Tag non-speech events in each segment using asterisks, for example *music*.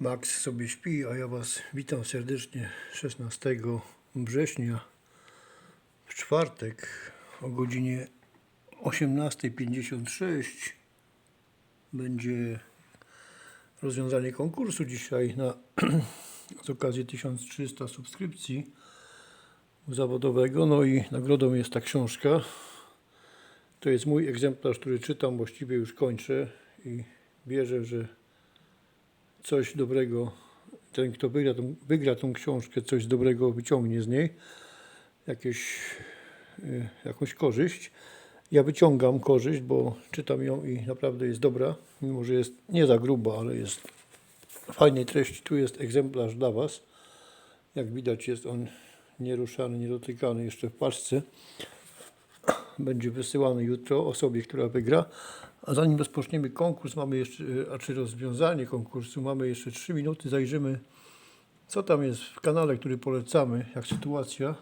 Max sobie śpi, a ja Was witam serdecznie 16 września w czwartek o godzinie 18.56 będzie rozwiązanie konkursu dzisiaj na, *clears throat* z okazji 1300 subskrypcji zawodowego. No i nagrodą jest ta książka. To jest mój egzemplarz, który czytam, właściwie już kończę i wierzę, że coś dobrego, ten kto wygra tą, wygra tą książkę, coś dobrego wyciągnie z niej, jakieś, y, jakąś korzyść. Ja wyciągam korzyść, bo czytam ją i naprawdę jest dobra, mimo że jest nie za gruba, ale jest fajnej treści. Tu jest egzemplarz dla Was. Jak widać jest on nieruszany, niedotykany jeszcze w paczce. *clears throat* Będzie wysyłany jutro osobie, która wygra. A zanim rozpoczniemy konkurs, mamy jeszcze, a czy rozwiązanie konkursu, mamy jeszcze 3 minuty, zajrzymy, co tam jest w kanale, który polecamy, jak sytuacja.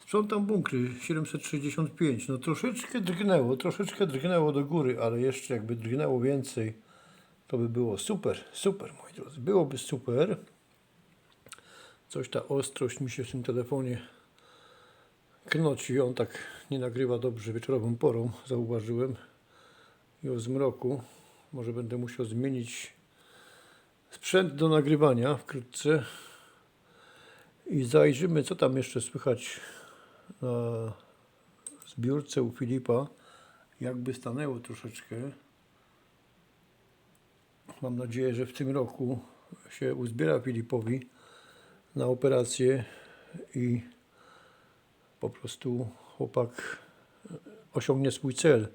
Sprzątam bunkry 765. No troszeczkę drgnęło, troszeczkę drgnęło do góry, ale jeszcze jakby drgnęło więcej, to by było super, super moi drodzy. Byłoby super. Coś ta ostrość mi się w tym telefonie knoci. On tak nie nagrywa dobrze wieczorową porą, zauważyłem. I o zmroku. Może będę musiał zmienić sprzęt do nagrywania wkrótce. I zajrzymy, co tam jeszcze słychać na zbiórce u Filipa. Jakby stanęło troszeczkę. Mam nadzieję, że w tym roku się uzbiera Filipowi na operację i po prostu chłopak osiągnie swój cel.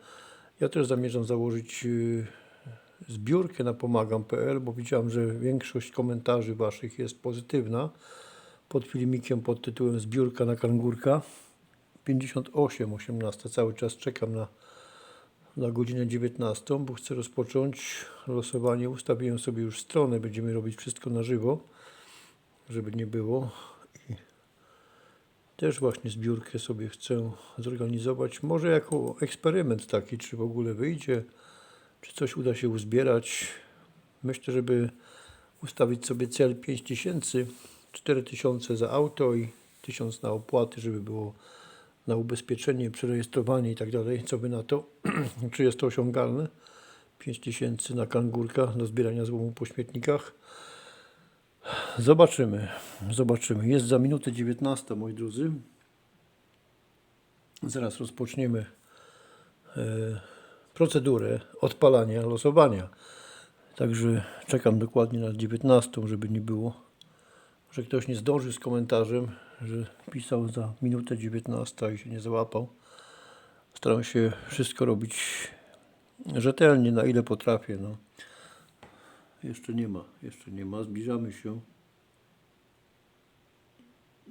Ja też zamierzam założyć y, zbiórkę na pomagam.pl, bo widziałem, że większość komentarzy Waszych jest pozytywna pod filmikiem pod tytułem Zbiórka na kangurka. 58, 18. Cały czas czekam na, na godzinę 19, bo chcę rozpocząć losowanie. Ustawiłem sobie już stronę, będziemy robić wszystko na żywo, żeby nie było. Też właśnie zbiórkę sobie chcę zorganizować. Może jako eksperyment taki, czy w ogóle wyjdzie, czy coś uda się uzbierać. Myślę, żeby ustawić sobie cel 5000, 4000 za auto i 1000 na opłaty, żeby było na ubezpieczenie, przerejestrowanie i tak dalej. Co by na to? *clears throat* czy jest to osiągalne? 5000 na kangurka do zbierania złomu po śmietnikach. Zobaczymy, zobaczymy. Jest za minutę 19, moi drodzy. Zaraz rozpoczniemy e, procedurę odpalania, losowania. Także czekam dokładnie na 19, żeby nie było, że ktoś nie zdąży z komentarzem, że pisał za minutę 19 i się nie załapał. Staram się wszystko robić rzetelnie, na ile potrafię. No. Jeszcze nie ma, jeszcze nie ma. Zbliżamy się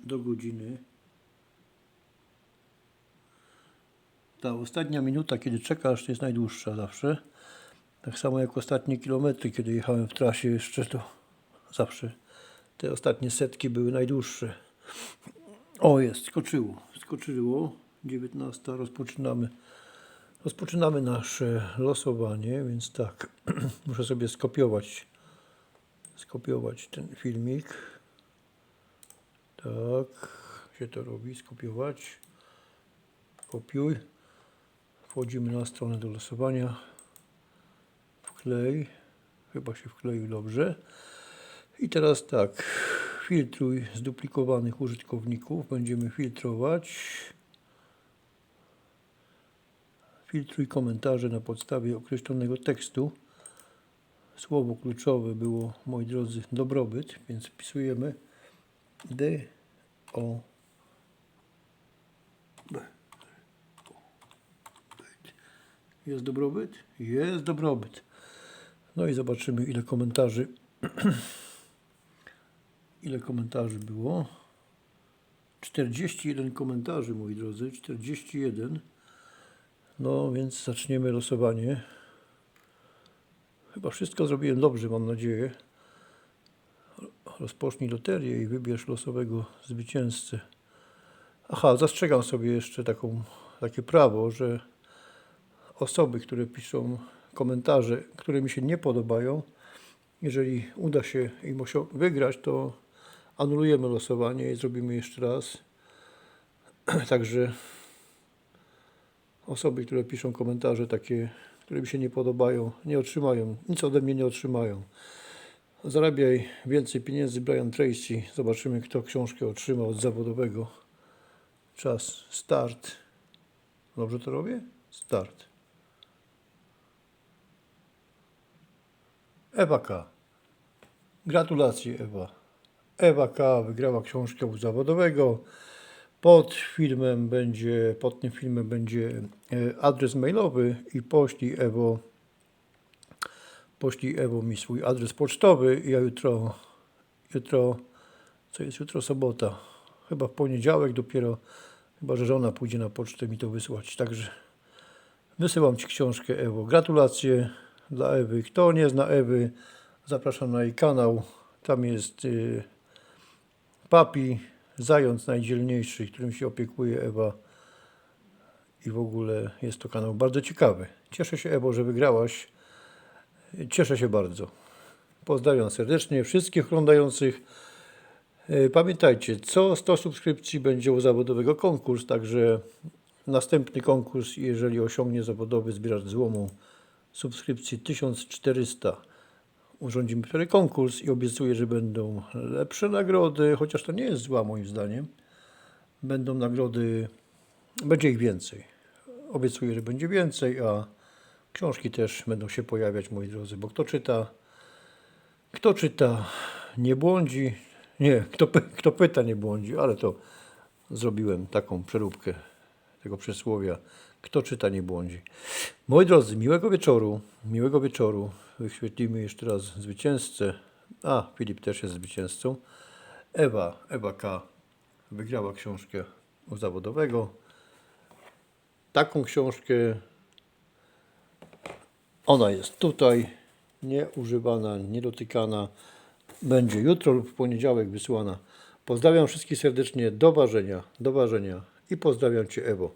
do godziny. Ta ostatnia minuta, kiedy czekasz, jest najdłuższa zawsze. Tak samo jak ostatnie kilometry, kiedy jechałem w trasie jeszcze, to zawsze te ostatnie setki były najdłuższe. O, jest, skoczyło, skoczyło. 19, rozpoczynamy. Rozpoczynamy nasze losowanie, więc tak, *clears throat* muszę sobie skopiować, skopiować ten filmik. Tak, się to robi, skopiować. Kopiuj. Wchodzimy na stronę do losowania. Wklej. Chyba się wkleił dobrze. I teraz tak, filtruj zduplikowanych użytkowników. Będziemy filtrować. Filtruj komentarze na podstawie określonego tekstu. Słowo kluczowe było, moi drodzy, dobrobyt, więc wpisujemy D O. Jest dobrobyt? Jest dobrobyt. No i zobaczymy ile komentarzy *clears throat* ile komentarzy było. 41 komentarzy, moi drodzy, 41. No więc zaczniemy losowanie. Chyba wszystko zrobiłem dobrze, mam nadzieję. Rozpocznij loterię i wybierz losowego zwycięzcę. Aha, zastrzegam sobie jeszcze taką, takie prawo, że osoby, które piszą komentarze, które mi się nie podobają, Jeżeli uda się im wygrać, to anulujemy losowanie i zrobimy jeszcze raz. *clears throat* Także osoby, które piszą komentarze takie, które mi się nie podobają, nie otrzymają, nic ode mnie nie otrzymają. Zarabiaj więcej pieniędzy, Brian Tracy. Zobaczymy, kto książkę otrzyma od zawodowego. Czas, start. Dobrze to robię? Start. Ewa K. Gratulacje, Ewa. Ewa K. wygrała książkę u zawodowego. Pod filmem będzie, pod tym filmem będzie e, adres mailowy i poślij Ewo, poślij Ewo mi swój adres pocztowy. Ja jutro, jutro, co jest jutro, sobota, chyba w poniedziałek dopiero, chyba że żona pójdzie na pocztę mi to wysłać. Także wysyłam Ci książkę Ewo. Gratulacje dla Ewy. Kto nie zna Ewy, zapraszam na jej kanał. Tam jest y, Papi, zając najdzielniejszy, którym się opiekuje Ewa. I w ogóle jest to kanał bardzo ciekawy. Cieszę się, Ewo, że wygrałaś. Cieszę się bardzo. Pozdrawiam serdecznie wszystkich oglądających. E, Pamiętajcie, co 100 subskrypcji będzie u zawodowego konkurs, także następny konkurs, jeżeli osiągnie zawodowy zbieracz złomu subskrypcji 1400, urządzimy wtedy konkurs i obiecuję, że będą lepsze nagrody, chociaż to nie jest zła moim zdaniem. Będą nagrody, będzie ich więcej. Obiecuję, że będzie więcej, a książki też będą się pojawiać, moi drodzy, bo kto czyta, kto czyta, nie błądzi. Nie, kto, py, kto pyta, nie błądzi, ale to zrobiłem taką przeróbkę tego przysłowia. Kto czyta, nie błądzi. Moi drodzy, miłego wieczoru. Miłego wieczoru. Wyświetlimy jeszcze raz zwycięzcę. A, Filip też jest zwycięzcą. Ewa, Ewa K. wygrała książkę u zawodowego. Taką książkę ona jest tutaj, nieużywana, niedotykana. Będzie jutro lub w poniedziałek wysłana. Pozdrawiam wszystkich serdecznie. Do ważenia, do ważenia. I pozdrawiam Cię, Ewo.